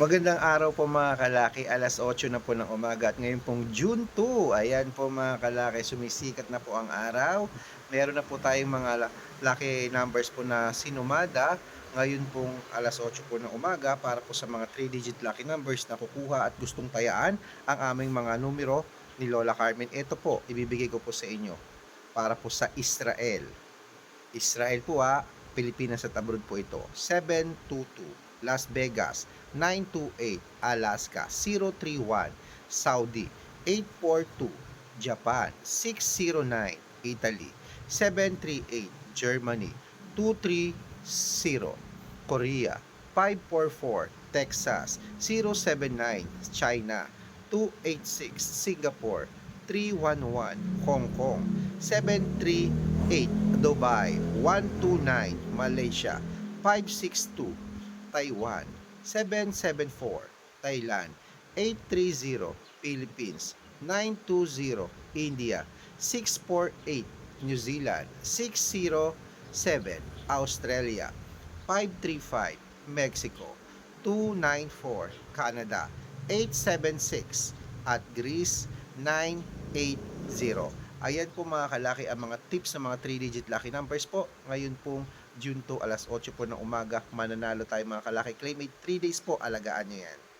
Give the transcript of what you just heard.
Magandang araw po mga kalaki, alas 8 na po ng umaga at ngayon pong June 2, ayan po mga kalaki, sumisikat na po ang araw. Meron na po tayong mga lucky numbers po na sinumada. Ngayon pong alas 8 po ng umaga para po sa mga 3-digit lucky numbers na kukuha at gustong tayaan ang aming mga numero ni Lola Carmen. Ito po, ibibigay ko po sa inyo para po sa Israel. Israel po ha, Pilipinas at abroad po ito. 722 Las Vegas 928 Alaska 031 Saudi 842 Japan 609 Italy 738 Germany 230 Korea 544 Texas 079 China 286 Singapore 311 Hong Kong 738 Dubai 129 Malaysia 562 Taiwan 774 Thailand 830 Philippines 920 India 648 New Zealand 607 Australia 535 Mexico 294 Canada 876 at Greece 980 Ayan po mga kalaki ang mga tips ng mga 3-digit lucky numbers po. Ngayon pong June 2 alas 8 po ng umaga, mananalo tayo mga kalaki. Claim it 3 days po, alagaan nyo yan.